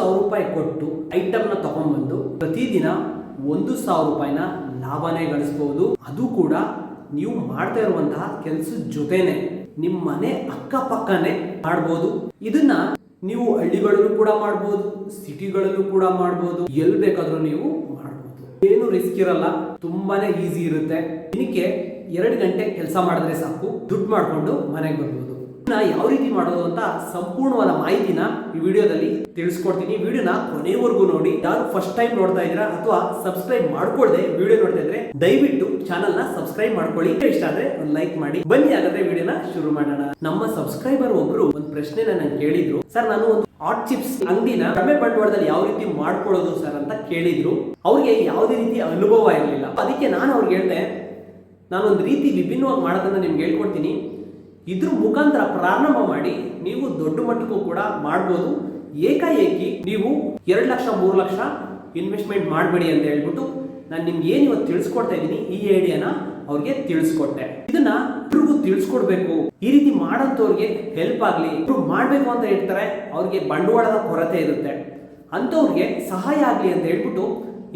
ಸಾವಿರ ರೂಪಾಯಿ ಕೊಟ್ಟು ಐಟಮ್ನ ತಗೊಂಡ್ಬಂದು ಪ್ರತಿದಿನ ಒಂದು ಸಾವಿರ ರೂಪಾಯಿನ ಲಾಭನೇ ಗಳಿಸ್ಬೋದು. ಅದು ಕೂಡ ನೀವು ಮಾಡ್ತಾ ಇರುವಂತಹ ಕೆಲಸದ ಜೊತೆನೆ. ನಿಮ್ಮ ಮನೆ ಅಕ್ಕಪಕ್ಕನೇ ಮಾಡ್ಬೋದು. ಇದನ್ನ ನೀವು ಹಳ್ಳಿಗಳಲ್ಲೂ ಕೂಡ ಮಾಡ್ಬೋದು, ಸಿಟಿಗಳಲ್ಲೂ ಕೂಡ ಮಾಡ್ಬೋದು. ಎಲ್ಲಿ ಬೇಕಾದ್ರೂ ನೀವು ಮಾಡ್ಬೋದು. ಏನು ರಿಸ್ಕ್ ಇರಲ್ಲ, ತುಂಬಾನೇ ಈಸಿ ಇರುತ್ತೆ. ದಿನಕ್ಕೆ ಎರಡು ಗಂಟೆ ಕೆಲಸ ಮಾಡಿದ್ರೆ ಸಾಕು. ದುಡ್ಡು ಮಾಡ್ಕೊಂಡು ಮನೆಗೆ ಬರ್ಬೋದು. ಯಾವ ರೀತಿ ಮಾಡೋದು ಅಂತ ಸಂಪೂರ್ಣವಾದ ಮಾಹಿತಿನ ಈ ವಿಡಿಯೋದಲ್ಲಿ ತಿಳಿಸ್ಕೊಡ್ತೀನಿ. ವಿಡಿಯೋನ ಕೊನೆವರೆಗೂ ನೋಡಿ. ಯಾರು ಫಸ್ಟ್ ಟೈಮ್ ನೋಡ್ತಾ ಇದ್ದೀರಾ ಅಥವಾ ಸಬ್ಸ್ಕ್ರೈಬ್ ಮಾಡ್ಕೊಳ್ಳದೆ ವಿಡಿಯೋ ನೋಡ್ತಾ ಇದ್ರೆ ದಯವಿಟ್ಟು ಚಾನಲ್ನ ಸಬ್ಸ್ಕ್ರೈಬ್ ಮಾಡ್ಕೊಳ್ಳಿ ಇಷ್ಟ ಆದ್ರೆ ಒಂದು ಲೈಕ್ ಮಾಡಿ. ಬನ್ನಿ ಹಾಗಾದ್ರೆ ವಿಡಿಯೋನ ಶುರು ಮಾಡೋಣ. ನಮ್ಮ ಸಬ್ಸ್ಕ್ರೈಬರ್ ಒಬ್ರು ಒಂದು ಪ್ರಶ್ನೆನ ನಂಗೆ ಕೇಳಿದ್ರು. ಸರ್, ನಾನು ಒಂದು ಹಾಟ್ ಚಿಪ್ಸ್ ಅಂಗಡಿನ ಕಡಿಮೆ ಬಂಡವಾಳದಲ್ಲಿ ಯಾವ ರೀತಿ ಮಾಡ್ಕೊಳ್ಳೋದು ಸರ್? ಅಂತ ಕೇಳಿದ್ರು. ಅವ್ರಿಗೆ ಯಾವುದೇ ರೀತಿ ಅನುಭವ ಇರಲಿಲ್ಲ. ಅದಕ್ಕೆ ನಾನು ಅವ್ರಿಗೆ ಹೇಳ್ದೆ, ನಾನೊಂದು ರೀತಿ ವಿಭಿನ್ನವಾಗಿ ಮಾಡೋದನ್ನ ನಿಮ್ಗೆ ಹೇಳ್ಕೊಡ್ತೀನಿ. ಇದ್ರ ಮುಖಾಂತರ ಪ್ರಾರಂಭ ಮಾಡಿ ನೀವು ದೊಡ್ಡ ಮಟ್ಟಕ್ಕೂ ಕೂಡ ಮಾಡ್ಬೋದು. ಏಕಾಏಕಿ ನೀವು ಎರಡು ಲಕ್ಷ, ಮೂರು ಲಕ್ಷ ಇನ್ವೆಸ್ಟ್ಮೆಂಟ್ ಮಾಡಬೇಡಿ ಅಂತ ಹೇಳ್ಬಿಟ್ಟು ನಾನು ನಿಮ್ಗೆ ಏನು ಇವತ್ತು ತಿಳಿಸ್ಕೊಡ್ತಾ ಇದ್ದೀನಿ, ಈ ಐಡಿಯಾನ ಅವ್ರಿಗೆ ತಿಳಿಸ್ಕೊಟ್ಟೆ. ಇದನ್ನ ಇಬ್ರಿಗೂ ತಿಳಿಸ್ಕೊಡ್ಬೇಕು. ಈ ರೀತಿ ಮಾಡೋಂಥವ್ರಿಗೆ ಹೆಲ್ಪ್ ಆಗಲಿ ಇವ್ರು ಮಾಡಬೇಕು ಅಂತ ಹೇಳ್ತಾರೆ, ಅವ್ರಿಗೆ ಬಂಡವಾಳದ ಕೊರತೆ ಇರುತ್ತೆ. ಅಂಥವ್ರಿಗೆ ಸಹಾಯ ಆಗಲಿ ಅಂತ ಹೇಳ್ಬಿಟ್ಟು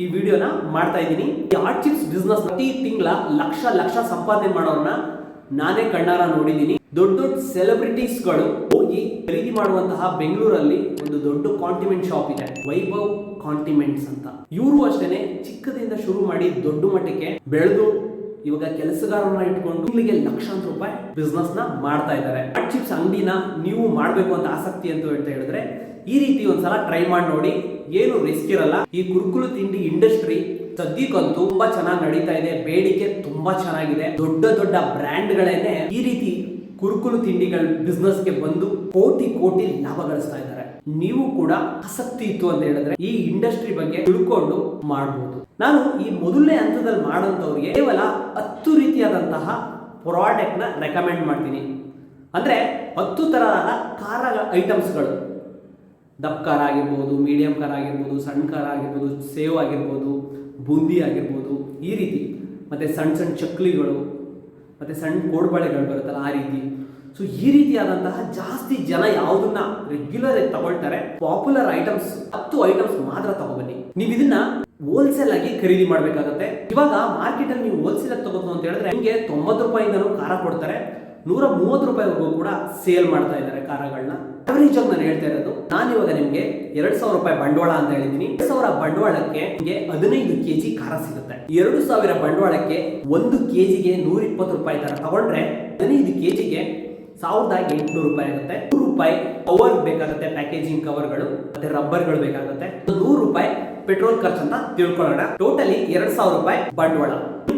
ಈ ವಿಡಿಯೋನ ಮಾಡ್ತಾ ಇದ್ದೀನಿ. ಈ ಆರ್ಟ್ ಚಿಪ್ಸ್ ಬಿಸ್ನೆಸ್ ಪ್ರತಿ ತಿಂಗಳ ಲಕ್ಷ ಲಕ್ಷ ಸಂಪಾದನೆ ಮಾಡೋರನ್ನ ನಾನೇ ಕಣ್ಣಾರ ನೋಡಿದ್ದೀನಿ. ದೊಡ್ಡ ದೊಡ್ಡ ಸೆಲೆಬ್ರಿಟೀಸ್ಗಳು ಹೋಗಿ ಖರೀದಿ ಮಾಡುವಂತಹ ಬೆಂಗಳೂರಲ್ಲಿ ಒಂದು ದೊಡ್ಡ ಕಾಂಟಿಮೆಂಟ್ ಶಾಪ್ ಇದೆ. ವೈಭವ್ ಕಾಂಟಿಮೆಂಟ್ಸ್ ಅಂತ. ಇವರು ಅಷ್ಟೇನೆ ಚಿಕ್ಕದಿಂದ ಶುರು ಮಾಡಿ ದೊಡ್ಡ ಮಟ್ಟಕ್ಕೆ ಬೆಳೆದು ಇವಾಗ ಕೆಲಸಗಾರರನ್ನ ಇಟ್ಕೊಂಡು ಇಲ್ಲಿಗೆ ಲಕ್ಷಾಂತರ ರೂಪಾಯಿ ಬಿಸ್ನೆಸ್ನ ಮಾಡ್ತಾ ಇದ್ದಾರೆ. ಕಟ್ ಚಿಪ್ಸ್ ಅಂಗಡಿನ ನೀವು ಮಾಡಬೇಕು ಅಂತ ಆಸಕ್ತಿ ಅಂತ ಹೇಳ್ತಾ ಹೇಳಿದ್ರೆ ಈ ರೀತಿ ಒಂದ್ಸಲ ಟ್ರೈ ಮಾಡಿ ನೋಡಿ. ಏನು ರಿಸ್ಕ್ ಇರಲ್ಲ. ಈ ಕುರುಕುಲು ತಿಂಡಿ ಇಂಡಸ್ಟ್ರಿ ಸದ್ಯಕ್ಕಂತೂ ತುಂಬಾ ಚೆನ್ನಾಗಿ ನಡೀತಾ ಇದೆ. ಬೇಡಿಕೆ ತುಂಬಾ ಚೆನ್ನಾಗಿದೆ. ದೊಡ್ಡ ದೊಡ್ಡ ಬ್ರ್ಯಾಂಡ್ಗಳೇನೆ ಈ ರೀತಿ ಕುರುಕುಲು ತಿಂಡಿಗಳ ಬಿಸ್ನೆಸ್ಗೆ ಬಂದು ಕೋಟಿ ಕೋಟಿ ಲಾಭ ಗಳಿಸ್ತಾ ಇದ್ದಾರೆ. ನೀವು ಕೂಡ ಆಸಕ್ತಿ ಇತ್ತು ಅಂತ ಹೇಳಿದ್ರೆ ಈ ಇಂಡಸ್ಟ್ರಿ ಬಗ್ಗೆ ತಿಳ್ಕೊಂಡು ಮಾಡಬಹುದು ನಾನು ಈ ಮೊದಲನೇ ಹಂತದಲ್ಲಿ ಮಾಡೋಂಥವ್ರಿಗೆ ಕೇವಲ ಹತ್ತು ರೀತಿಯಾದಂತಹ ಪ್ರಾಡಕ್ಟ್ನ ರೆಕಮೆಂಡ್ ಮಾಡ್ತೀನಿ. ಅಂದ್ರೆ ಹತ್ತು ತರಹದ ಖಾರ ಐಟಮ್ಸ್ಗಳು ದಪ್ ಕಾರ್ ಆಗಿರ್ಬೋದು ಮೀಡಿಯಂ ಕಾರ್ ಆಗಿರ್ಬೋದು, ಸಣ್ಣ ಕಾರ್ ಆಗಿರ್ಬೋದು, ಸೇವ್ ಆಗಿರ್ಬೋದು ಬೂಂದಿ ಆಗಿರ್ಬೋದು, ಈ ರೀತಿ. ಮತ್ತು ಸಣ್ಣ ಸಣ್ಣ ಚಕ್ಲಿಗಳು, ಮತ್ತು ಸಣ್ಣ ಕೋಡ್ಬಳೆಗಳು ಬರುತ್ತಲ್ಲ ಆ ರೀತಿ. ಸೊ ಈ ರೀತಿಯಾದಂತಹ ಜಾಸ್ತಿ ಜನ ಯಾವುದನ್ನ ರೆಗ್ಯುಲರ್ ಆಗಿ ತಗೊಳ್ತಾರೆ ಪಾಪ್ಯುಲರ್ ಐಟಮ್ಸ್ ಹತ್ತು ಐಟಮ್ಸ್ ಮಾತ್ರ ತಗೊಬನ್ನಿ. ನೀವು ಇದನ್ನ ಹೋಲ್ಸೇಲ್ ಆಗಿ ಖರೀದಿ ಮಾಡಬೇಕಾಗುತ್ತೆ. ಇವಾಗ ಮಾರ್ಕೆಟ್ ಅಲ್ಲಿ ನೀವು ಹೋಲ್ಸೇಲ್ ಆಗಿ ತಗೋದು ಅಂತ ಹೇಳಿದ್ರೆ ನಿಮಗೆ ತೊಂಬತ್ತು ರೂಪಾಯಿಂದನೂ ಖಾರ ಕೊಡ್ತಾರೆ. ನೂರ ಮೂವತ್ತು ರೂಪಾಯಿವರೆಗೂ ಕೂಡ ಸೇಲ್ ಮಾಡ್ತಾ ಇದ್ದಾರೆ ಖಾರಗಳನ್ನ ಅವರೇಜ್ ಆಗಿ ನಾನು ಹೇಳ್ತಾ ಇರೋದು, ನಾನು ಇವಾಗ ನಿಮಗೆ ಎರಡ್ ಸಾವಿರ ರೂಪಾಯಿ ಬಂಡವಾಳ ಅಂತ ಹೇಳಿದೀನಿ. ಎರಡ್ ಸಾವಿರ ಬಂಡವಾಳಕ್ಕೆ ನಿಮಗೆ ಹದಿನೈದು ಕೆಜಿ ಖಾರ ಸಿಗುತ್ತೆ. ಎರಡು ಸಾವಿರ ಬಂಡವಾಳಕ್ಕೆ ಒಂದು ಕೆಜಿಗೆ ನೂರ ಇಪ್ಪತ್ತು ರೂಪಾಯಿ ತರ ತಗೊಂಡ್ರೆ ಹದಿನೈದು ಕೆಜಿಗೆ ಸಾವಿರದ ಎಂಟುನೂರು ರೂಪಾಯಿ ಆಗುತ್ತೆ. ನೂರು ರೂಪಾಯಿ ಕವರ್ ಬೇಕಾಗುತ್ತೆ ಪ್ಯಾಕೇಜಿಂಗ್ ಕವರ್ಗಳು ಮತ್ತೆ ರಬ್ಬರ್ಗಳು ಬೇಕಾಗುತ್ತೆ. ನೂರು ರೂಪಾಯಿ ಪೆಟ್ರೋಲ್ ಖರ್ಚು ಅಂತ ತಿಳ್ಕೊಳ್ಳೋಣ. ಟೋಟಲಿ ಎರಡ್ ಸಾವಿರ ರೂಪಾಯಿ ಬಂಡವಾಳ.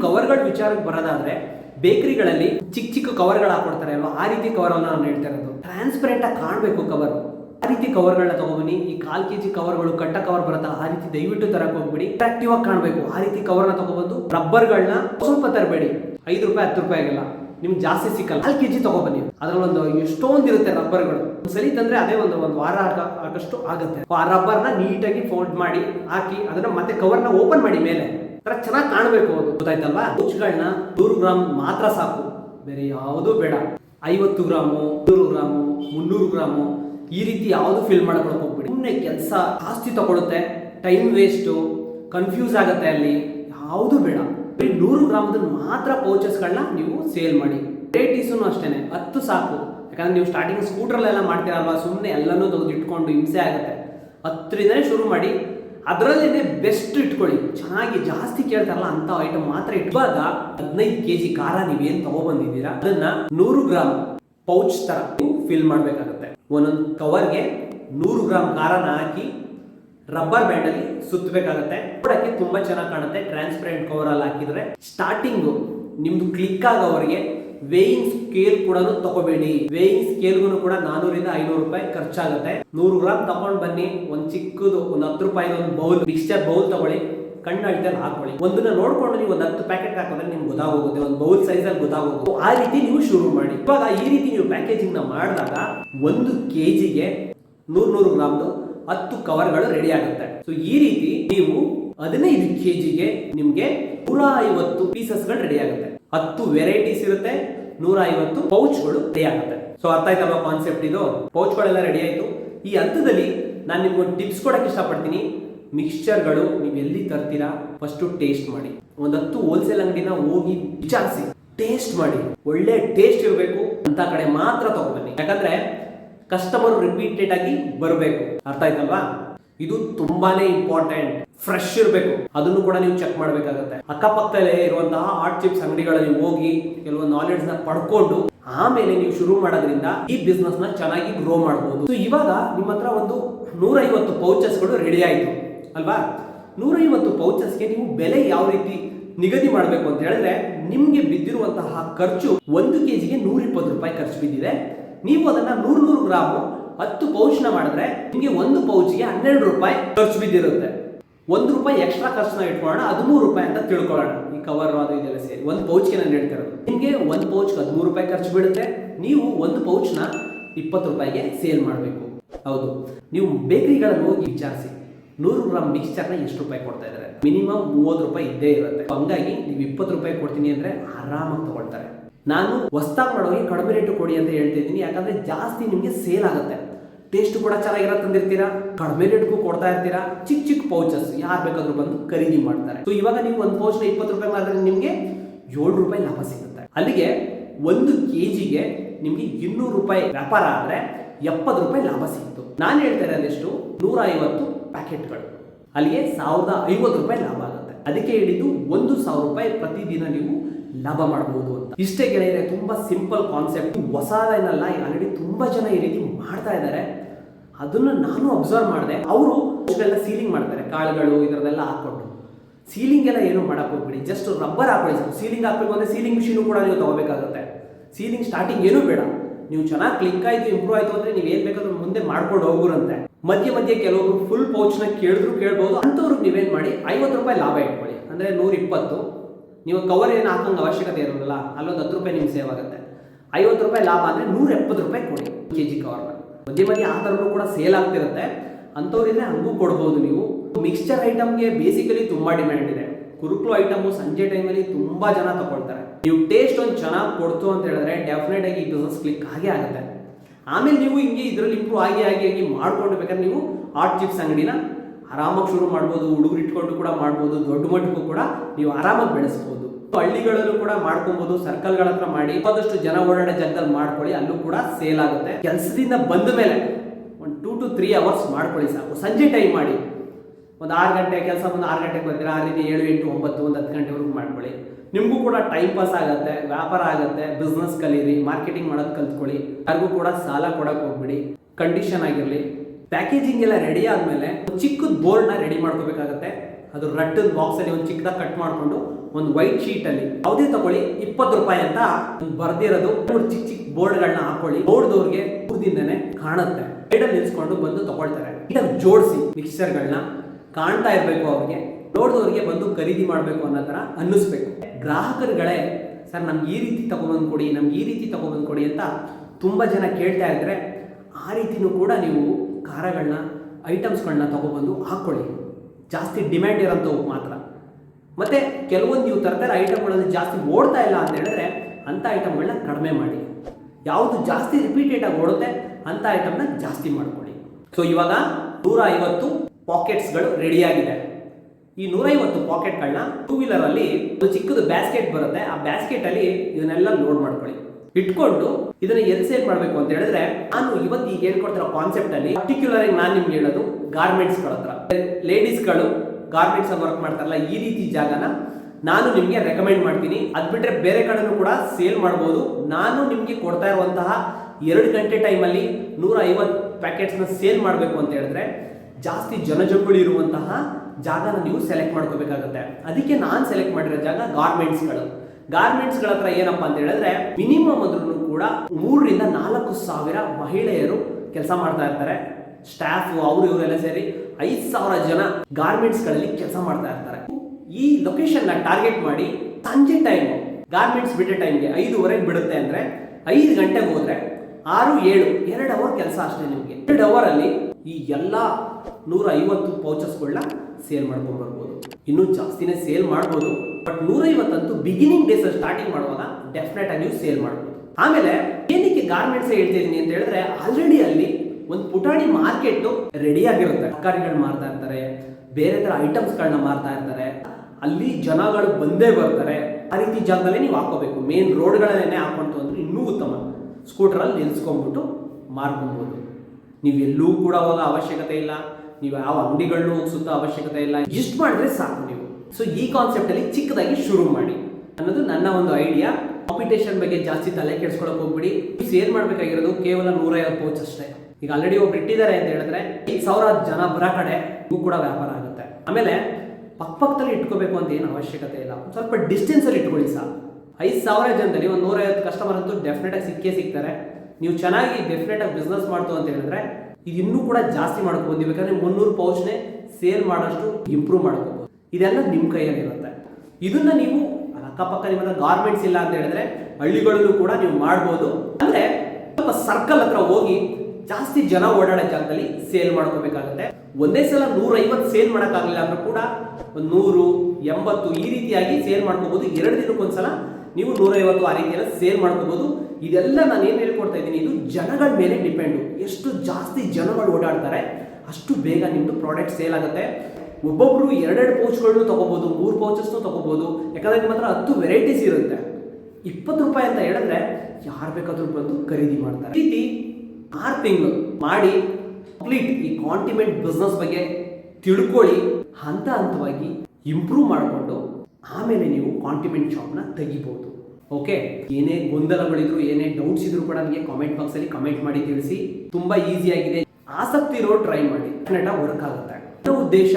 ಕವರ್ಗಳ ವಿಚಾರಕ್ಕೆ ಬರೋದಾದ್ರೆ ಬೇಕರಿಗಳಲ್ಲಿ ಚಿಕ್ಕ ಚಿಕ್ಕ ಕವರ್ಗಳು ಹಾಕೊಡ್ತಾರೆ ಅಲ್ವಾ? ಆ ರೀತಿ ಕವರ್ ನಾನು ಹೇಳ್ತಾ ಇರೋದು. ಟ್ರಾನ್ಸ್ಪರೆಂಟ್ ಆಗಿ ಕಾಣಬೇಕು ಕವರ್ ಆ ರೀತಿ ಕವರ್ಗಳನ್ನ ತಗೊಬನ್ನಿ ಈ ಕಾಲ್ ಕೆಜಿ ಕವರ್ಗಳು ಕಟ್ಟ ಕವರ್ ಬರುತ್ತಲ್ಲ ಆ ರೀತಿ ದಯವಿಟ್ಟು ತರಕ್ ಹೋಗ್ಬಿಡಿ. ಅಟ್ರಾಕ್ಟಿವ್ ಆಗಿ ಕಾಣಬೇಕು. ಆ ರೀತಿ ಕವರ್ನ ತಗೊಬಂದು ರಬ್ಬರ್ಗಳನ್ನ ಸ್ವಲ್ಪ ತರಬೇಡಿ. ಐದು ರೂಪಾಯಿ, ಹತ್ತು ರೂಪಾಯಿ ಆಗಿಲ್ಲ. ನಿಮ್ಗೆ ಜಾಸ್ತಿ ಸಿಕ್ಕಲ್ಲ. ನಾಲ್ಕು ಕೆಜಿ ತಗೊಬನ್ನಿ ಅದ್ರಲ್ಲೊಂದು ಎಷ್ಟೊಂದು ಇರುತ್ತೆ ರಬ್ಬರ್ಗಳು ಸರಿ ತಂದ್ರೆ ಅದೇ ಒಂದು ಒಂದು ವಾರ ಆಗ- ಆಗಷ್ಟು ಆಗುತ್ತೆ. ಆ ರಬ್ಬರ್ನ ನೀಟಾಗಿ ಫೋಲ್ಡ್ ಮಾಡಿ, ಹಾಕಿ, ಅದನ್ನ ಮತ್ತೆ ಕವರ್ನ ಓಪನ್ ಮಾಡಿ ಮೇಲೆ. ತರ ಚೆನ್ನಾಗಿ ಕಾಣಬೇಕು ಅದು. ಗೊತ್ತಾಯ್ತಲ್ವಾ? ಕೋಚ್ಗಳನ್ನ ನೂರು ಗ್ರಾಮ್ ಮಾತ್ರ ಸಾಕು. ಬೇರೆ ಯಾವುದೂ ಬೇಡ. ಐವತ್ತು ಗ್ರಾಮು ನೂರು ಗ್ರಾಮು, ಮುನ್ನೂರು ಗ್ರಾಮು ಈ ರೀತಿ ಯಾವುದು ಫಿಲ್ ಮಾಡ್ಕೊಳಕ್ ಹೋಗ್ಬಿಡಿ. ಸುಮ್ಮನೆ ಕೆಲಸ ಜಾಸ್ತಿ ತಗೊಳುತ್ತೆ. ಟೈಮ್ ವೇಸ್ಟು ಕನ್ಫ್ಯೂಸ್ ಆಗುತ್ತೆ ಅಲ್ಲಿ. ಯಾವುದು ಬೇಡ. ಬರೀ ನೂರು ಗ್ರಾಮದ ಮಾತ್ರ ಪೌಚಸ್ಗಳನ್ನ ನೀವು ಸೇಲ್ ಮಾಡಿ. ವೆರೈಟೀಸು ಅಷ್ಟೇ ಹತ್ತು ಸಾಕು. ಯಾಕಂದ್ರೆ ನೀವು ಸ್ಟಾರ್ಟಿಂಗ್ ಸ್ಕೂಟ್ರಲ್ಲೆಲ್ಲ ಮಾಡ್ತೀರಲ್ವಾ ಸುಮ್ಮನೆ ಎಲ್ಲನೂ ತೆಗೆದು ಇಟ್ಕೊಂಡು ಹಿಂಸೆ ಆಗುತ್ತೆ. ಹತ್ತರಿಂದನೇ ಶುರು ಮಾಡಿ. ಅದರಲ್ಲೇ ಬೆಸ್ಟ್ ಇಟ್ಕೊಳ್ಳಿ. ಚೆನ್ನಾಗಿ ಜಾಸ್ತಿ ಕೇಳ್ತಾರಲ್ಲ ಅಂತ ಐಟಮ್ ಮಾತ್ರ ಇಟ್ಬಾರ್ದ. ಹದಿನೈದು ಕೆ ಜಿ ಖಾರ ನೀವೇನು ತಗೊಬಂದಿದ್ದೀರಾ? ಅದನ್ನ ನೂರು ಗ್ರಾಮ್ ಪೌಚ್ ತರ ಫಿಲ್ ಮಾಡಬೇಕಾಗುತ್ತೆ. ಒಂದೊಂದು ಕವರ್ಗೆ ನೂರು ಗ್ರಾಮ್ ಖಾರನ ಹಾಕಿ ರಬ್ಬರ್ ಬ್ಯಾಂಡ್ ಅಲ್ಲಿ ಸುತ್ತಬೇಕಾಗತ್ತೆ ನೋಡಕ್ಕೆ ತುಂಬಾ ಚೆನ್ನಾಗಿ ಕಾಣುತ್ತೆ. ಟ್ರಾನ್ಸ್ಪರೆಂಟ್ ಕವರ್ ಅಲ್ಲಿ ಹಾಕಿದ್ರೆ ಸ್ಟಾರ್ಟಿಂಗು ನಿಮ್ದು ಕ್ಲಿಕ್ ಆಗೋವರೆಗೆ ವೇಯಿಂಗ್ ಸ್ಕೇಲ್ ಕೂಡ ತಗೋಬೇಡಿ. ವೇಯಿಂಗ್ ಸ್ಕೇಲ್ಗೂ ಕೂಡ ನಾನೂರಿಂದ ಐನೂರು ರೂಪಾಯಿ ಖರ್ಚಾಗುತ್ತೆ. ನೂರು ಗ್ರಾಮ್ ತಗೊಂಡ್ ಬನ್ನಿ. ಒಂದ್ ಚಿಕ್ಕದು, ಒಂದ್ ಹತ್ತು ರೂಪಾಯಿ ಒಂದು ಬೌಲ್ ಮಿಕ್ಸ್ಚರ್ ಬೌಲ್ ತಗೊಳ್ಳಿ. ಕಣ್ಣು ಅಳ್ತಲ್ಲಿ ಹಾಕೊಳ್ಳಿ. ಒಂದನ್ನ ನೋಡ್ಕೊಂಡು ನೀವು ಒಂದು ಹತ್ತು ಪ್ಯಾಕೆಟ್ ಹಾಕೋದ್ರೆ ನಿಮ್ಗೆ ಗೊತ್ತಾಗೋಗುತ್ತೆ. ಒಂದು ಬೌಲ್ ಸೈಜ್ ಅಲ್ಲಿ ಗೊತ್ತಾಗುತ್ತೆ ಆ ರೀತಿ ನೀವು ಶುರು ಮಾಡಿ. ಇವಾಗ ಈ ರೀತಿ ನೀವು ಪ್ಯಾಕೇಜಿಂಗ್ನ ಮಾಡಿದಾಗ ಒಂದು ಕೆಜಿಗೆ ನೂರ್ ನೂರು ಗ್ರಾಮ್ದು ಹತ್ತು ಕವರ್ಗಳು ರೆಡಿ ಆಗುತ್ತೆ. ಸೊ ಈ ರೀತಿ ನೀವು ಹದಿನೈದು ಕೆಜಿಗೆ ನಿಮ್ಗೆ ನೂರ ಐವತ್ತು ಪೀಸಸ್ಗಳು ರೆಡಿ ಆಗುತ್ತೆ. ಹತ್ತು ವೆರೈಟೀಸ್ ಇರುತ್ತೆ ನೂರ ಐವತ್ತು ಪೌಚ್ಗಳು ರೆಡಿ ಆಗುತ್ತೆ. ಸೊ ಅರ್ಥ ಆಯ್ತಲ್ವಾ ಕಾನ್ಸೆಪ್ಟ್ ಇದು? ಪೌಚ್ಗಳೆಲ್ಲ ರೆಡಿ ಆಯ್ತು. ಈ ಹಂತದಲ್ಲಿ ನಾನು ನಿಮ್ಗೊಂದು ಟಿಪ್ಸ್ ಕೊಡಕ್ಕೆ ಇಷ್ಟಪಡ್ತೀನಿ. ಮಿಕ್ಸ್ಚರ್ಗಳು ನೀವು ಎಲ್ಲಿ ತರ್ತೀರಾ ಫಸ್ಟು ಟೇಸ್ಟ್ ಮಾಡಿ. ಒಂದು ಹತ್ತು ಹೋಲ್ಸೇಲ್ ಅಂಗಡಿನ ಹೋಗಿ ವಿಚಾರಿಸಿ. ಟೇಸ್ಟ್ ಮಾಡಿ. ಒಳ್ಳೆ ಟೇಸ್ಟ್ ಇರಬೇಕು ಅಂತ ಕಡೆ ಮಾತ್ರ ತಗೊಬನ್ನಿ ಯಾಕಂದ್ರೆ ಕಸ್ಟಮರ್ ರಿಪೀಟೆಡ್ ಆಗಿ ಬರಬೇಕು. ಅರ್ಥ ಆಯ್ತಲ್ವಾ? ಇದು ತುಂಬಾನೇ ಇಂಪಾರ್ಟೆಂಟ್ ಫ್ರೆಶ್ ಇರಬೇಕು. ಅದನ್ನು ಕೂಡ ನೀವು ಚೆಕ್ ಮಾಡಬೇಕಾಗುತ್ತೆ. ಅಕ್ಕಪಕ್ಕದಲ್ಲೇ ಇರುವಂತಹ ಆರ್ಟ್ ಚಿಪ್ಸ್ ಅಂಗಡಿಗಳಲ್ಲಿ ಹೋಗಿ ಕೆಲವೊಂದು ನಾಲೆಡ್ಜ್ನ ಪಡ್ಕೊಂಡು ಆಮೇಲೆ ನೀವು ಶುರು ಮಾಡೋದ್ರಿಂದ ಈ ಬಿಸ್ನೆಸ್ನ ಚೆನ್ನಾಗಿ ಗ್ರೋ ಮಾಡಬಹುದು ಸೊ ಇವಾಗ ನಿಮ್ಮ ಹತ್ರ ಒಂದು ನೂರೈವತ್ತು ಪೌಚಸ್ಗಳು ರೆಡಿ ಆಯಿತು. ಅಲ್ವಾ? ನೂರೈವತ್ತು ಪೌಚಸ್ಗೆ ನೀವು ಬೆಲೆ ಯಾವ ರೀತಿ ನಿಗದಿ ಮಾಡಬೇಕು ಅಂತ ಹೇಳಿದ್ರೆ, ನಿಮ್ಗೆ ಬಿದ್ದಿರುವಂತಹ ಖರ್ಚು ಒಂದು ಕೆಜಿಗೆ ನೂರ ಇಪ್ಪತ್ತು ರೂಪಾಯಿ ಖರ್ಚು ಬಿದ್ದಿದೆ. ನೀವು ಅದನ್ನ ನೂರು ನೂರು ಗ್ರಾಮು ಹತ್ತು ಪೌಚ್ನ ಮಾಡಿದ್ರೆ ನಿಮಗೆ ಒಂದು ಪೌಚ್ಗೆ ಹನ್ನೆರಡು ರೂಪಾಯಿ ಖರ್ಚು ಬಿದ್ದಿರುತ್ತೆ. ಒಂದು ರೂಪಾಯಿ ಎಕ್ಸ್ಟ್ರಾ ಖರ್ಚನ್ನ ಇಟ್ಕೊಳ್ಳೋಣ, ಹದಿಮೂರು ರೂಪಾಯಿ ಅಂತ ತಿಳ್ಕೊಳ್ಳೋಣ. ಈ ಕವರ್ ಅದು ಇದೆಲ್ಲ ಸೇರಿ. ಒಂದು ಪೌಚ್ಗೆ ನಾನು ಹೇಳ್ತಾ ಇರೋದು. ನಿಮಗೆ ಒಂದು ಪೌಚ್ಗೆ ಹದಿಮೂರು ರೂಪಾಯಿ ಖರ್ಚು ಬೀಳುತ್ತೆ ನೀವು ಒಂದು ಪೌಚ್ನ ಇಪ್ಪತ್ತು ರೂಪಾಯಿಗೆ ಸೇಲ್ ಮಾಡಬೇಕು. ಹೌದು. ನೀವು ಬೇಕರಿಗಳಲ್ಲಿ ಹೋಗಿ ವಿಚಾರಿಸಿ. ನೂರು ಗ್ರಾಮ್ ಮಿಕ್ಸ್ಚರ್ನ ಎಷ್ಟು ರೂಪಾಯಿ ಕೊಡ್ತಾ ಇದ್ದಾರೆ? ಮಿನಿಮಮ್ ಮೂವತ್ತು ರೂಪಾಯಿ ಇದ್ದೇ ಇರುತ್ತೆ. ಹಂಗಾಗಿ ನೀವು ಇಪ್ಪತ್ತು ರೂಪಾಯಿ ಕೊಡ್ತೀನಿ ಅಂದರೆ ಆರಾಮಾಗಿ ತಗೊಳ್ತಾರೆ. ನಾನು ಹೊಸ್ತಾಗಿ ಮಾಡೋರಿಗೆ ಕಡಿಮೆ ರೇಟು ಕೊಡಿ ಅಂತ ಹೇಳ್ತಿದ್ದೀನಿ. ಯಾಕಂದ್ರೆ ಜಾಸ್ತಿ ನಿಮಗೆ ಸೇಲ್ ಆಗುತ್ತೆ. ಟೇಸ್ಟ್ ಕೂಡ ಚೆನ್ನಾಗಿರೋ ತಂದಿರ್ತೀರಾ ಕಡಿಮೆ ರೇಟ್ಗೂ ಕೊಡ್ತಾ ಇರ್ತೀರಾ? ಚಿಕ್ಕ ಚಿಕ್ಕ ಪೌಚಸ್ ಯಾರು ಬೇಕಾದ್ರೂ ಬಂದು ಖರೀದಿ ಮಾಡ್ತಾರೆ. ಸೊ ಇವಾಗ ನೀವು ಒಂದು ಪೌಚ್ನ ಇಪ್ಪತ್ತು ರೂಪಾಯಿ ಮಾಡಿದ್ರೆ ನಿಮಗೆ ಏಳು ರೂಪಾಯಿ ಲಾಭ ಸಿಗುತ್ತೆ. ಅಲ್ಲಿಗೆ ಒಂದು ಕೆ ಜಿಗೆ ನಿಮಗೆ ಇನ್ನೂರು ರೂಪಾಯಿ ವ್ಯಾಪಾರ ಆದರೆ ಎಪ್ಪತ್ತು ರೂಪಾಯಿ ಲಾಭ ಸಿಕ್ತು. ನಾನು ಹೇಳ್ತಾ ಇರೋದು ಎಷ್ಟು? ನೂರ ಐವತ್ತು ಪ್ಯಾಕೆಟ್ಗಳು ಅಲ್ಲಿಗೆ ಸಾವಿರದ ಐವತ್ತು ರೂಪಾಯಿ ಲಾಭ ಆಗುತ್ತೆ. ಅದಕ್ಕೆ ಹೇಳಿದ್ದು ಒಂದು ಸಾವಿರ ರೂಪಾಯಿ ಪ್ರತಿದಿನ ನೀವು ಲಾಭ ಮಾಡಬಹುದು ಅಂತ. ಇಷ್ಟೇ ಗೆಳೆಯರೆ, ತುಂಬಾ ಸಿಂಪಲ್ ಕಾನ್ಸೆಪ್ಟ್ ಹೊಸದೇನಲ್ಲ ಆಲ್ರೆಡಿ ತುಂಬಾ ಜನ ಈ ರೀತಿ ಮಾಡ್ತಾ ಇದ್ದಾರೆ. ಅದನ್ನ ನಾನು ಅಬ್ಸರ್ವ್ ಮಾಡಿದೆ. ಅವರು ಸೀಲಿಂಗ್ ಮಾಡ್ತಾರೆ ಕಾಳುಗಳು ಇದರದೆಲ್ಲ ಹಾಕೊಂಡು ಸೀಲಿಂಗ್ ಎಲ್ಲ ಏನು ಮಾಡಕ್ ಹೋಗ್ಬಿಡಿ. ಜಸ್ಟ್ ರಬ್ಬರ್ ಹಾಕೊಳ್ಳಿ. ಸೀಲಿಂಗ್ ಹಾಕಬೇಕು ಅಂದ್ರೆ ಸೀಲಿಂಗ್ ಮಿಷಿನ್ ಕೂಡ ನೀವು ತಗೋಬೇಕಾಗುತ್ತೆ. ಸೀಲಿಂಗ್ ಸ್ಟಾರ್ಟಿಂಗ್ ಏನೂ ಬೇಡ. ನೀವು ಚೆನ್ನಾಗಿ ಕ್ಲಿಕ್ ಆಯ್ತು ಇಂಪ್ರೂವ್ ಆಯ್ತು ಅಂದ್ರೆ ನೀವು ಏನ್ ಬೇಕಾದ್ರೂ ಮುಂದೆ ಮಾಡ್ಕೊಂಡು ಹೋಗುರಂತೆ ಮಧ್ಯೆ ಮಧ್ಯೆ ಕೆಲವೊಬ್ರು ಫುಲ್ ಪೌಚ್ನ ಕೇಳಿದ್ರು ಕೇಳ್ಬೋದು. ಅಂಥವ್ರಿಗೆ ನೀವೇನ್ ಮಾಡಿ, ಐವತ್ತು ರೂಪಾಯಿ ಲಾಭ ಇಟ್ಕೊಳ್ಳಿ. ಅಂದ್ರೆ ನೂರ ಇಪ್ಪತ್ತು ನೀವು ಕವರ್ ಏನು ಹಾಕೋಂಗೆ ಅವಶ್ಯಕತೆ ಇರೋದಿಲ್ಲ ಅಲ್ಲೊಂದು ಹತ್ತು ರೂಪಾಯಿ ನಿಮ್ಗೆ ಸೇವ್ ಆಗುತ್ತೆ. ಐವತ್ತು ರೂಪಾಯಿ ಲಾಭ ಅಂದರೆ ನೂರ ಎಪ್ಪತ್ತು ರೂಪಾಯಿ ಕೊಡಿ ಕೆ ಜಿ ಕವರ್ನ ಮಧ್ಯೆ ಮಧ್ಯೆ ಆ ಥರನೂ ಕೂಡ ಸೇಲ್ ಆಗ್ತಿರುತ್ತೆ. ಅಂಥವ್ರಿಂದ ಹಂಗೂ ಕೊಡ್ಬೋದು ನೀವು. ಮಿಕ್ಸ್ಚರ್ ಐಟಮ್ಗೆ ಬೇಸಿಕಲಿ ತುಂಬ ಡಿಮ್ಯಾಂಡ್ ಇದೆ. ಕುರುಕ್ಲು ಐಟಮು ಸಂಜೆ ಟೈಮಲ್ಲಿ ತುಂಬ ಜನ ತಗೊಳ್ತಾರೆ. ನೀವು ಟೇಸ್ಟ್ ಒಂದು ಚೆನ್ನಾಗಿ ಕೊಡ್ತು ಅಂತ ಹೇಳಿದ್ರೆ ಡೆಫಿನೆಟ್ ಆಗಿ ಈ ಬಿಸ್ನೆಸ್ ಕ್ಲಿಕ್ ಆಗೇ ಆಗುತ್ತೆ. ಆಮೇಲೆ ನೀವು ಹಿಂಗೆ ಇದರಲ್ಲಿ ಇಂಪ್ರೂವ್ ಆಗಿ ಆಗಿ ಆಗಿ ಮಾಡ್ಕೊಂಡು ಬೇಕಾದ್ರೆ ನೀವು ಆರ್ಟ್ ಚಿಪ್ಸ್ ಅಂಗಡಿನ ಆರಾಮಾಗಿ ಶುರು ಮಾಡ್ಬೋದು, ಹುಡುಗರು ಇಟ್ಕೊಂಡು ಕೂಡ ಮಾಡ್ಬೋದು, ದೊಡ್ಡ ಮಟ್ಟಕ್ಕೂ ಕೂಡ ನೀವು ಆರಾಮಾಗಿ ಬೆಳೆಸ್ಬೋದು. ಹಳ್ಳಿಗಳಲ್ಲೂ ಕೂಡ ಮಾಡ್ಕೊಬೋದು ಸರ್ಕಲ್ಗಳ ಹತ್ರ ಮಾಡಿ, ಇಪ್ಪತ್ತಷ್ಟು ಜನ ಓಡಾಡೋ ಜಾಗದಲ್ಲಿ ಮಾಡ್ಕೊಳ್ಳಿ, ಅಲ್ಲೂ ಕೂಡ ಸೇಲ್ ಆಗುತ್ತೆ. ಕೆಲಸದಿಂದ ಬಂದ ಮೇಲೆ ಒಂದು ಟೂ ಟು ತ್ರೀ ಅವರ್ಸ್ ಮಾಡ್ಕೊಳ್ಳಿ ಸಾಕು. ಸಂಜೆ ಟೈಮ್ ಮಾಡಿ. ಒಂದು ಆರು ಗಂಟೆ ಕೆಲಸ ಬಂದು ಆರು ಗಂಟೆಗೆ ಬರ್ತೀರಾ? ರೀತಿ ಏಳು, ಎಂಟು, ಒಂಬತ್ತು, ಒಂದು ಹತ್ತು ಗಂಟೆವರೆಗೂ ಮಾಡ್ಕೊಳ್ಳಿ. ನಿಮಗೂ ಕೂಡ ಟೈಮ್ ಪಾಸ್ ಆಗುತ್ತೆ, ವ್ಯಾಪಾರ ಆಗುತ್ತೆ ಬಿಸ್ನೆಸ್ ಕಲೀರಿ ಮಾರ್ಕೆಟಿಂಗ್ ಮಾಡೋದು ಕಲ್ತ್ಕೊಳ್ಳಿ. ಯಾರಿಗೂ ಕೂಡ ಸಾಲ ಕೊಡಕ್ಕೆ ಹೋಗ್ಬಿಡಿ. ಕಂಡೀಷನ್ ಆಗಿರಲಿ. ಪ್ಯಾಕೇಜಿಂಗ್ ಎಲ್ಲ ರೆಡಿ ಆದಮೇಲೆ ಚಿಕ್ಕದ ಬೋರ್ಡ್ನ ರೆಡಿ ಮಾಡ್ಕೋಬೇಕಾಗತ್ತೆ. ಅದು ರಟ್ಟದ ಬಾಕ್ಸಲ್ಲಿ ಒಂದು ಚಿಕ್ಕದ ಕಟ್ ಮಾಡಿಕೊಂಡು ಒಂದು ವೈಟ್ ಶೀಟಲ್ಲಿ ಯಾವುದೇ ತಗೊಳ್ಳಿ ಇಪ್ಪತ್ತು ರೂಪಾಯಿ ಅಂತ ಬರ್ದಿರೋದು. ಮೂರು ಚಿಕ್ಕ ಚಿಕ್ಕ ಬೋರ್ಡ್ಗಳನ್ನ ಹಾಕೊಳ್ಳಿ. ಬೋರ್ಡ್ದವ್ರಿಗೆ ದೂರದಿಂದನೇ ಕಾಣುತ್ತೆ. ಸೈಡಲ್ಲಿ ನಿಲ್ಸ್ಕೊಂಡು ಬಂದು ತಗೊಳ್ತಾರೆ. ಇದನ್ನು ಜೋಡಿಸಿ ಮಿಕ್ಸರ್ಗಳನ್ನ ಕಾಣ್ತಾ ಇರಬೇಕು ಅವ್ರಿಗೆ. ನೋಡಿದವ್ರಿಗೆ ಬಂದು ಖರೀದಿ ಮಾಡಬೇಕು ಅನ್ನೋ ಥರ ಅನ್ನಿಸ್ಬೇಕು. ಗ್ರಾಹಕರುಗಳೇ, ಸರ್, ನಮ್ಗೆ ಈ ರೀತಿ ತಗೊಬಂದು ಕೊಡಿ, ನಮ್ಗೆ ಈ ರೀತಿ ತಗೊಬಂದು ಕೊಡಿ ಅಂತ ತುಂಬ ಜನ ಕೇಳ್ತಾ ಇದ್ರೆ ಆ ರೀತಿನೂ ಕೂಡ ನೀವು ಖಾರಗಳನ್ನ, ಐಟಮ್ಸ್ಗಳನ್ನ ತಗೊಬಂದು ಹಾಕ್ಕೊಳ್ಳಿ ಜಾಸ್ತಿ ಡಿಮ್ಯಾಂಡ್ ಇರೋಂಥವು ಮಾತ್ರ. ಮತ್ತು ಕೆಲವೊಂದು ನೀವು ತರ್ತಾರೆ ಐಟಮ್ಗಳಲ್ಲಿ ಜಾಸ್ತಿ ಓಡ್ತಾ ಇಲ್ಲ ಅಂತ ಹೇಳಿದ್ರೆ ಅಂಥ ಐಟಮ್ಗಳನ್ನ ಕಡಿಮೆ ಮಾಡಿ. ಯಾವುದು ಜಾಸ್ತಿ ರಿಪೀಟೆಡಾಗಿ ಓಡುತ್ತೆ ಅಂಥ ಐಟಮ್ನ ಜಾಸ್ತಿ ಮಾಡ್ಕೊಳ್ಳಿ. ಸೊ ಇವಾಗ ನೂರ ಐವತ್ತು ಪಾಕೆಟ್ಸ್ಗಳು ರೆಡಿಯಾಗಿದೆ ಈ ನೂರೈವತ್ತು ಪಾಕೆಟ್ಗಳನ್ನ ಟೂ ವೀಲರಲ್ಲಿ ಒಂದು ಚಿಕ್ಕದು ಬ್ಯಾಸ್ಕೆಟ್ ಬರುತ್ತೆ. ಆ ಬ್ಯಾಸ್ಕೆಟಲ್ಲಿ ಇದನ್ನೆಲ್ಲ ಲೋಡ್ ಮಾಡ್ಕೊಳ್ಳಿ. ಇಟ್ಕೊಂಡು ಇದನ್ನ ಎಲ್ಲಿ ಸೇಲ್ ಮಾಡಬೇಕು ಅಂತ ಹೇಳಿದ್ರೆ, ನಾನು ಇವತ್ತು ಈಗ ಹೇಳ್ಕೊಡ್ತಿರೋ ಕಾನ್ಸೆಪ್ಟ್ ಅಲ್ಲಿ ಪರ್ಟಿಕ್ಯುಲರ್ ಆಗಿ ನಾನು ನಿಮ್ಗೆ ಹೇಳೋದು ಗಾರ್ಮೆಂಟ್ಸ್ ಹತ್ರ. ಲೇಡೀಸ್ಗಳು ಗಾರ್ಮೆಂಟ್ಸ್ ಅಲ್ಲಿ ವರ್ಕ್ ಮಾಡ್ತಾರಲ್ಲ, ಈ ರೀತಿ ಜಾಗನ ನಾನು ನಿಮಗೆ ರೆಕಮೆಂಡ್ ಮಾಡ್ತೀನಿ. ಅದು ಬಿಟ್ಟರೆ ಬೇರೆ ಕಡೆನೂ ಕೂಡ ಸೇಲ್ ಮಾಡ್ಬೋದು. ನಾನು ನಿಮಗೆ ಕೊಡ್ತಾ ಇರುವಂತಹ ಎರಡು ಗಂಟೆ ಟೈಮಲ್ಲಿ ನೂರ ಐವತ್ತು ಪ್ಯಾಕೆಟ್ಸ್ನ ಸೇಲ್ ಮಾಡಬೇಕು ಅಂತ ಹೇಳಿದ್ರೆ, ಜಾಸ್ತಿ ಜನಜಂಗುಳಿ ಇರುವಂತಹ ಜಾಗನ ನೀವು ಸೆಲೆಕ್ಟ್ ಮಾಡ್ಕೋಬೇಕಾಗುತ್ತೆ. ಅದಕ್ಕೆ ನಾನು ಸೆಲೆಕ್ಟ್ ಮಾಡಿರೋ ಜಾಗ ಗಾರ್ಮೆಂಟ್ಸ್ಗಳು ಗಾರ್ಮೆಂಟ್ಸ್ಗಳ ಹತ್ರ ಏನಪ್ಪ ಅಂತ ಹೇಳಿದ್ರೆ ಮಿನಿಮಮ್ ಅಂದ್ರೂ ಕೂಡ ಮೂರರಿಂದ ನಾಲ್ಕು ಸಾವಿರ ಮಹಿಳೆಯರು ಕೆಲಸ ಮಾಡ್ತಾ ಇರ್ತಾರೆ. ಸ್ಟಾಫ್ ಅವರು ಇವರೆಲ್ಲ ಸೇರಿ ಐದು ಸಾವಿರ ಜನ ಗಾರ್ಮೆಂಟ್ಸ್ಗಳಲ್ಲಿ ಕೆಲಸ ಮಾಡ್ತಾ ಇರ್ತಾರೆ. ಈ ಲೊಕೇಶನ್ನ ಟಾರ್ಗೆಟ್ ಮಾಡಿ ಸಂಜೆ ಟೈಮ್ ಗಾರ್ಮೆಂಟ್ಸ್ ಬಿಟ್ಟ ಟೈಮ್ಗೆ ಐದುವರೆಗೆ ಬಿಡುತ್ತೆ ಅಂದ್ರೆ ಐದು ಗಂಟೆಗೆ ಹೋದ್ರೆ ಆರು, ಏಳು, ಎರಡು ಅವರ್ ಕೆಲಸ ಅಷ್ಟೇ ನಿಮಗೆ. ಎರಡು ಅವರ್ ಅಲ್ಲಿ ಈ ಎಲ್ಲ ನೂರ ಐವತ್ತು ಪೌಚಸ್ಗಳನ್ನ ಸೇಲ್ ಮಾಡ್ಕೊಂಡ್ಬರ್ಬೋದು ಇನ್ನೂ ಜಾಸ್ತಿನೇ ಸೇಲ್ ಮಾಡ್ಬೋದು. ಬಟ್ ನೂರೈವತ್ತಂತೂ ಬಿಗಿನಿಂಗ್ ಡೇಸ್ ಅಲ್ಲಿ ಸ್ಟಾರ್ಟಿಂಗ್ ಮಾಡುವಾಗ ಡೆಫಿನೆಟ್ ಆಗಿ ನೀವು ಸೇಲ್ ಮಾಡ್ಬೋದು. ಆಮೇಲೆ ಏನಕ್ಕೆ ಗಾರ್ಮೆಂಟ್ಸ್ ಹೇಳ್ತಿದ್ದೀನಿ ಅಂತ ಹೇಳಿದ್ರೆ ಆಲ್ರೆಡಿ ಅಲ್ಲಿ ಒಂದು ಪುಟಾಣಿ ಮಾರ್ಕೆಟ್ ರೆಡಿ ಆಗಿರುತ್ತೆ. ತರಕಾರಿಗಳು ಮಾರ್ತಾ ಇರ್ತಾರೆ, ಬೇರೆ ತರ ಐಟಮ್ಸ್ಗಳನ್ನ ಮಾರ್ತಾ ಇರ್ತಾರೆ. ಅಲ್ಲಿ ಜನಗಳು ಬಂದೇ ಬರ್ತಾರೆ. ಆ ರೀತಿ ಜಾಗದಲ್ಲಿ ನೀವು ಹಾಕೋಬೇಕು. ಮೇನ್ ರೋಡ್ಗಳನ್ನೇ ಹಾಕೊಂತು ಅಂದ್ರೆ ಇನ್ನೂ ಉತ್ತಮ. ಸ್ಕೂಟರಲ್ಲಿ ನಿಲ್ಸ್ಕೊಂಡ್ಬಿಟ್ಟು ಮಾರ್ಕೊಬೋದು. ನೀವು ಎಲ್ಲೂ ಕೂಡ ಹೋಗೋ ಅವಶ್ಯಕತೆ ಇಲ್ಲ. ನೀವು ಯಾವ ಅಂಗಡಿಗಳನ್ನೂ ಹೋಗಿ ಸುತ್ತ ಅವಶ್ಯಕತೆ ಇಲ್ಲ. ಇಷ್ಟು ಮಾಡಿದ್ರೆ ಸಾಕು ನೀವು. ಸೊ ಈ ಕಾನ್ಸೆಪ್ಟ್ ಅಲ್ಲಿ ಚಿಕ್ಕದಾಗಿ ಶುರು ಮಾಡಿ. ಅನ್ನೋದು ನನ್ನ ಒಂದು ಐಡಿಯಾ ಕಾಂಪಿಟೇಷನ್ ಬಗ್ಗೆ ಜಾಸ್ತಿ ತಲೆ ಕೆಡಿಸ್ಕೊಳಕ್ ಹೋಗ್ಬಿಡಿ. ಸೇಲ್ ಮಾಡಬೇಕಾಗಿರೋದು ಕೇವಲ ನೂರೈವತ್ತು ಪೋಚ್ ಅಷ್ಟೇ. ಈಗ ಆಲ್ರೆಡಿ ಒಬ್ರು ಇಟ್ಟಿದ್ದಾರೆ ಅಂತ ಹೇಳಿದ್ರೆ ಈ ಸಾವಿರ ಜನ ಬರೋ ಕಡೆ ಇವು ಕೂಡ ವ್ಯಾಪಾರ ಆಗುತ್ತೆ. ಆಮೇಲೆ ಪಕ್ಕಪಕ್ಕದಲ್ಲಿ ಇಟ್ಕೋಬೇಕು ಅಂತ ಏನು ಅವಶ್ಯಕತೆ ಇಲ್ಲ. ಸ್ವಲ್ಪ ಡಿಸ್ಟೆನ್ಸ್ ಅಲ್ಲಿ ಇಟ್ಕೊಳ್ಳಿ ಸಾ ಐದು ಸಾವಿರ ಜನದಲ್ಲಿ ಒಂದು ನೂರೈವತ್ತು ಕಸ್ಟಮರ್ ಅಂತೂ ಡೆಫಿನೆಟ್ ಆಗಿ ಸಿಕ್ಕೇ ಸಿಗ್ತಾರೆ. ನೀವು ಚೆನ್ನಾಗಿ ಡೆಫಿನೆಟ್ ಆಗಿ ಬಿಸ್ನೆಸ್ ಮಾಡ್ತು ಅಂತ ಹೇಳಿದ್ರೆ ಇದು ಇನ್ನೂ ಕೂಡ ಜಾಸ್ತಿ ಮಾಡ್ಕೋಬೋದು ನೀವು ಬೇಕಾದ್ರೆ ಮುನ್ನೂರು ಪೌಚ್ನೆ ಸೇಲ್ ಮಾಡೋಷ್ಟು ಇಂಪ್ರೂವ್ ಮಾಡ್ಕೋಬೋದು. ಇದೆಲ್ಲ ನಿಮ್ಮ ಕೈಯಲ್ಲಿರುತ್ತೆ. ಇದನ್ನ ನೀವು ಅಕ್ಕಪಕ್ಕ ನಿಮ್ಮ ಗಾರ್ಮೆಂಟ್ಸ್ ಇಲ್ಲ ಅಂತ ಹೇಳಿದ್ರೆ ಹಳ್ಳಿಗಳಲ್ಲೂ ಕೂಡ ನೀವು ಮಾಡ್ಬೋದು. ಅಂದ್ರೆ ಸ್ವಲ್ಪ ಸರ್ಕಲ್ ಹತ್ರ ಹೋಗಿ ಜಾಸ್ತಿ ಜನ ಓಡಾಡೋ ಜಾಗದಲ್ಲಿ ಸೇಲ್ ಮಾಡ್ಕೋಬೇಕಾಗುತ್ತೆ. ಒಂದೇ ಸಲ ನೂರೈವತ್ತು ಸೇಲ್ ಮಾಡೋಕ್ಕಾಗಲಿಲ್ಲ ಅಂದ್ರೂ ಕೂಡ ನೂರು, ಎಂಬತ್ತು ಈ ರೀತಿಯಾಗಿ ಸೇಲ್ ಮಾಡ್ಕೋಬಹುದು ಎರಡು ದಿನಕ್ಕೊಂದ್ಸಲ ನೀವು ನೂರೈವತ್ತು ಆ ರೀತಿಯೆಲ್ಲ ಸೇಲ್ ಮಾಡ್ಕೋಬಹುದು ಇದೆಲ್ಲ ನಾನು ಏನು ಹೇಳ್ಕೊಡ್ತಾ ಇದ್ದೀನಿ, ಇದು ಜನಗಳ ಮೇಲೆ ಡಿಪೆಂಡು. ಎಷ್ಟು ಜಾಸ್ತಿ ಜನಗಳು ಓಡಾಡ್ತಾರೆ, ಅಷ್ಟು ಬೇಗ ನಿಮ್ಮದು ಪ್ರಾಡಕ್ಟ್ ಸೇಲ್ ಆಗುತ್ತೆ. ಒಬ್ಬೊಬ್ರು ಎರಡೆರಡು ಪೌಚ್ಗಳನ್ನು ತಗೋಬಹುದು ಮೂರು ಪೌಚಸ್ನು ತಗೋಬಹುದು ಯಾಕಂದ್ರೆ ನಿಮ್ಮ ಹತ್ರ ಹತ್ತು ವೆರೈಟೀಸ್ ಇರುತ್ತೆ. ಇಪ್ಪತ್ತು ರೂಪಾಯಿ ಅಂತ ಹೇಳಿದ್ರೆ ಯಾರು ಬೇಕಾದರೂ ಬಂದು ಖರೀದಿ ಮಾಡ್ತಾರೆ. ರೀತಿ ಆರು ತಿಂಗಳು ಮಾಡಿ ಕಂಪ್ಲೀಟ್ ಈ ಕಾಂಟಿಮೆಂಟ್ ಬಿಸ್ನೆಸ್ ಬಗ್ಗೆ ತಿಳ್ಕೊಳ್ಳಿ, ಹಂತ ಹಂತವಾಗಿ ಇಂಪ್ರೂವ್ ಮಾಡಿಕೊಂಡು ಆಮೇಲೆ ನೀವು ಕಾಂಟಿಮೆಂಟ್ ಶಾಪ್ನ ತೆಗಿಬಹುದು ಓಕೆ? ಏನೇ ಗೊಂದಲಗಳಿದ್ರು, ಏನೇ ಡೌಟ್ಸ್ ಇದ್ರು ಕೂಡ ನನಗೆ ಕಾಮೆಂಟ್ ಬಾಕ್ಸಲ್ಲಿ ಕಮೆಂಟ್ ಮಾಡಿ ತಿಳಿಸಿ. ತುಂಬಾ ಈಸಿ ಆಗಿದೆ. ಆಸಕ್ತಿ ಇರೋ ಟ್ರೈ ಮಾಡಿ. ಕನ್ನಡ ವರ್ಕ್ ಆಗುತ್ತೆ. ಉದ್ದೇಶ,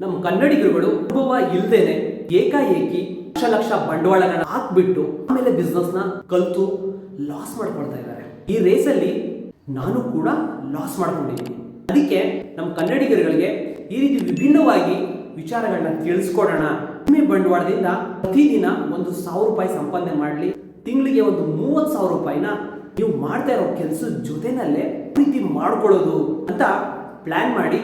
ನಮ್ಮ ಕನ್ನಡಿಗರುಗಳು ಅನುಭವ ಇಲ್ದೇನೆ ಏಕಾಏಕಿ ಲಕ್ಷ ಲಕ್ಷ ಬಂಡವಾಳಗಳನ್ನ ಹಾಕ್ಬಿಟ್ಟು ಆಮೇಲೆ ಬಿಸ್ನೆಸ್ನ ಕಲ್ತು ಲಾಸ್ ಮಾಡ್ಕೊಳ್ತಾ ಇದ್ದಾರೆ. ಈ ರೇಸಲ್ಲಿ ನಾನು ಕೂಡ ಲಾಸ್ ಮಾಡ್ಕೊಂಡಿದ್ದೀನಿ. ಅದಕ್ಕೆ ನಮ್ಮ ಕನ್ನಡಿಗರುಗಳಿಗೆ ಈ ರೀತಿ ವಿಭಿನ್ನವಾಗಿ ವಿಚಾರಗಳನ್ನ ತಿಳಿಸ್ಕೊಡೋಣ. ಕಡಿಮೆ ಬಂಡವಾಳದಿಂದ ಪ್ರತಿದಿನ ಒಂದು ಸಾವಿರ ರೂಪಾಯಿ ಸಂಪಾದನೆ ಮಾಡಲಿ. ತಿಂಗಳಿಗೆ ಒಂದು ಮೂವತ್ತು ಸಾವಿರ ರೂಪಾಯಿನ ನೀವು ಮಾಡ್ತಾ ಇರೋ ಕೆಲಸದ ಜೊತೆನಲ್ಲೇ ಪ್ರೀತಿ ಮಾಡ್ಕೊಳ್ಳೋದು ಅಂತ ಪ್ಲಾನ್ ಮಾಡಿ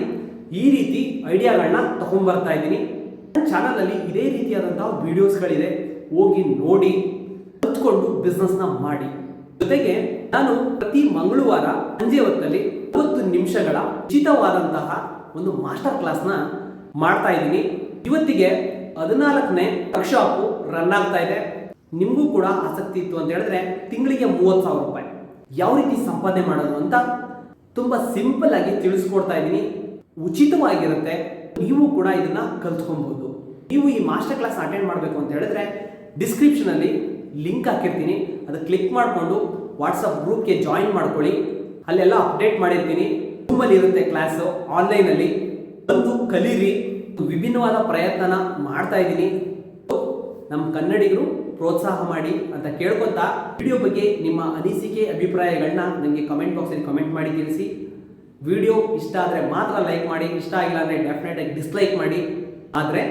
ಈ ರೀತಿ ಐಡಿಯಾಗಳನ್ನ ತಗೊಂಡ್ಬರ್ತಾ ಇದ್ದೀನಿ. ನನ್ನ ಚಾನಲಲ್ಲಿ ಇದೇ ರೀತಿಯಾದಂತಹ ವಿಡಿಯೋಸ್ಗಳಿದೆ ಹೋಗಿ ನೋಡಿ, ಕಲ್ತ್ಕೊಂಡು ಬಿಸ್ನೆಸ್ನ ಮಾಡಿ. ಜೊತೆಗೆ ನಾನು ಪ್ರತಿ ಮಂಗಳವಾರ ಸಂಜೆ ಹೊತ್ತಲ್ಲಿ ಮೂವತ್ತು ನಿಮಿಷಗಳ ಉಚಿತವಾದಂತಹ ಒಂದು ಮಾಸ್ಟರ್ ಕ್ಲಾಸ್ನ ಮಾಡ್ತಾ ಇದ್ದೀನಿ. ಇವತ್ತಿಗೆ ಹದಿನಾಲ್ಕನೇ ವರ್ಕ್ಶಾಪ್ ರನ್ ಆಗ್ತಾ ಇದೆ. ನಿಮಗೂ ಕೂಡ ಆಸಕ್ತಿ ಇತ್ತು ಅಂತ ಹೇಳಿದ್ರೆ ತಿಂಗಳಿಗೆ ಮೂವತ್ತು ಸಾವಿರ ರೂಪಾಯಿ. ಯಾವ ರೀತಿ ಸಂಪಾದನೆ ಮಾಡೋದು ಅಂತ ತುಂಬ ಸಿಂಪಲ್ ಆಗಿ ತಿಳಿಸ್ಕೊಡ್ತಾ ಇದ್ದೀನಿ. ಉಚಿತವಾಗಿರುತ್ತೆ. ನೀವು ಕೂಡ ಇದನ್ನ ಕಲ್ತ್ಕೊಬಹುದು. ನೀವು ಈ ಮಾಸ್ಟರ್ ಕ್ಲಾಸ್ ಅಟೆಂಡ್ ಮಾಡಬೇಕು ಅಂತ ಹೇಳಿದ್ರೆ ಡಿಸ್ಕ್ರಿಪ್ಷನ್ ಅಲ್ಲಿ ಲಿಂಕ್ ಹಾಕಿರ್ತೀನಿ. ಅದು ಕ್ಲಿಕ್ ಮಾಡಿಕೊಂಡು ವಾಟ್ಸಪ್ ಗ್ರೂಪ್ಗೆ ಜಾಯಿನ್ ಮಾಡ್ಕೊಳ್ಳಿ. ಅಲ್ಲೆಲ್ಲ ಅಪ್ಡೇಟ್ ಮಾಡಿರ್ತೀನಿ. ರೂಮಲ್ಲಿ ಇರುತ್ತೆ ಕ್ಲಾಸು ಆನ್ಲೈನಲ್ಲಿ ಬಂದು ಕಲೀರಿ. ವಿಭಿನ್ನವಾದ ಪ್ರಯತ್ನ ಮಾಡ್ತಾ ಇದ್ದೀನಿ. ನಮ್ಮ ಕನ್ನಡಿಗರು ಪ್ರೋತ್ಸಾಹ ಮಾಡಿ ಅಂತ ಕೇಳ್ಕೊತಾ ವಿಡಿಯೋ ಬಗ್ಗೆ ನಿಮ್ಮ ಅನಿಸಿಕೆ, ಅಭಿಪ್ರಾಯಗಳನ್ನ ನನಗೆ ಕಮೆಂಟ್ ಬಾಕ್ಸಲ್ಲಿ ಕಮೆಂಟ್ ಮಾಡಿ ತಿಳಿಸಿ. ವಿಡಿಯೋ ಇಷ್ಟ ಆದರೆ ಮಾತ್ರ ಲೈಕ್ ಮಾಡಿ, ಇಷ್ಟ ಆಗಿಲ್ಲ ಅಂದರೆ ಡೆಫಿನೆಟ್ ಆಗಿ ಡಿಸ್ಲೈಕ್ ಮಾಡಿ. ಆದರೆ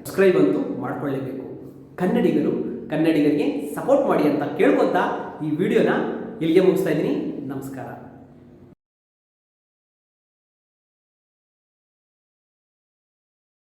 ಸಬ್ಸ್ಕ್ರೈಬ್ ಅಂತೂ ಮಾಡ್ಕೊಳ್ಳೇಬೇಕು. ಕನ್ನಡಿಗರು ಕನ್ನಡಿಗರಿಗೆ ಸಪೋರ್ಟ್ ಮಾಡಿ ಅಂತ ಕೇಳ್ಕೊತಾ ಈ ವಿಡಿಯೋನ ಇಲ್ಲಿಗೆ ಮುಗಿಸ್ತಾ ಇದ್ದೀನಿ. ನಮಸ್ಕಾರ.